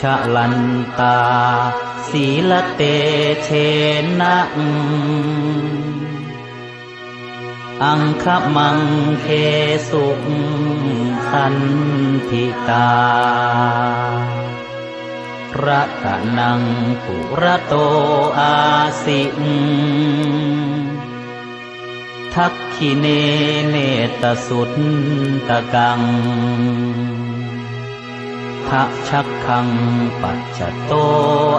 ชะลันตา ศีลเตเชนะอังคมังเคสุขันธิตาระกะนังปุระโตอาสิงทักขิเนเนตสุตตะกัง ทะชักขังปัจจโต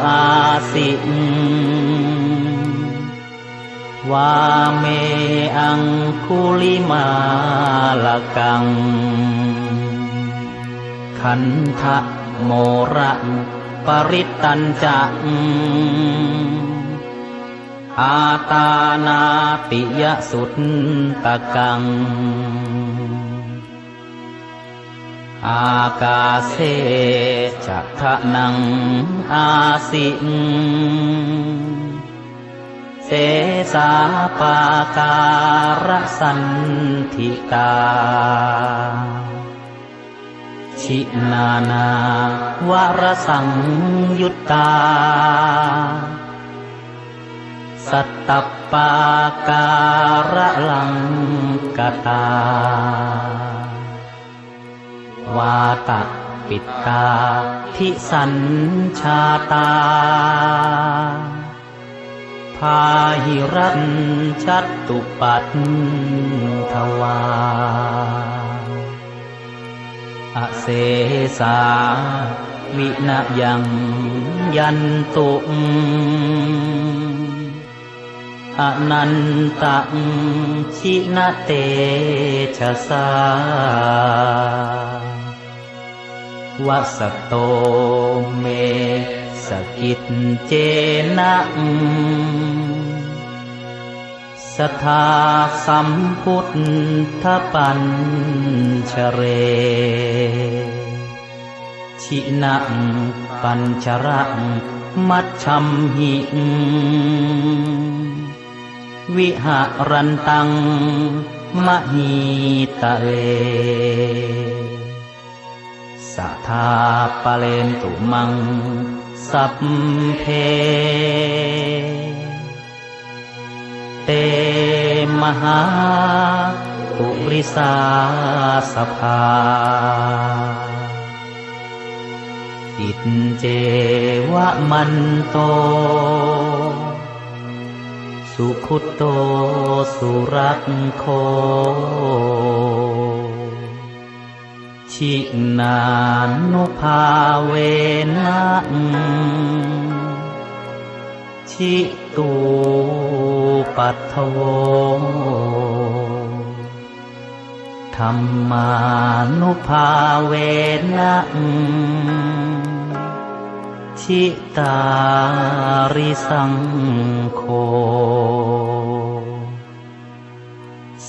อาสิงวาเมอังคุลิมาลกัง ขันทะโมระปริตตันจะอาตานาปิยสุตตะกัง อากาเสจักขนังอาสิงเสสาปาการสันทิตา ชินานาวรสังยุตตา สัตตปาการะลังกตา วาตะปิตตาทิสัญชาตา พาหิรันชัตตุปัตถวา อเสสาวินยังยันตุอนันตังชินเตชะสา วัสโตเมสกิจเจนะสทาสัมพุทธปัญชเร ชินะปัญชระมัชชัมหิวิหารันตังมหีตะเล สัทธาปเลนตุมัง สัพเพ เตมหาปุริสาสภา อิตเจวะมันโต สุขุตโตสุรักโค ชินานุภาเวนะชิตูปัทโวธรรมานุภาเวนะชิตาริสังโฆ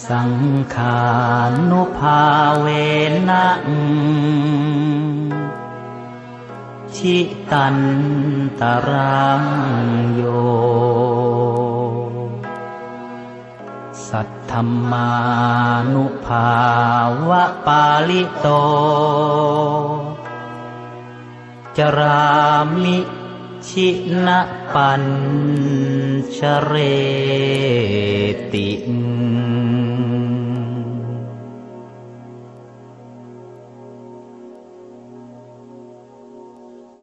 สังขานุภาเวนะชิตันตรังโย สัทธมมานุภาวะปาลิโต จรามิ ชินะปัญชเรติ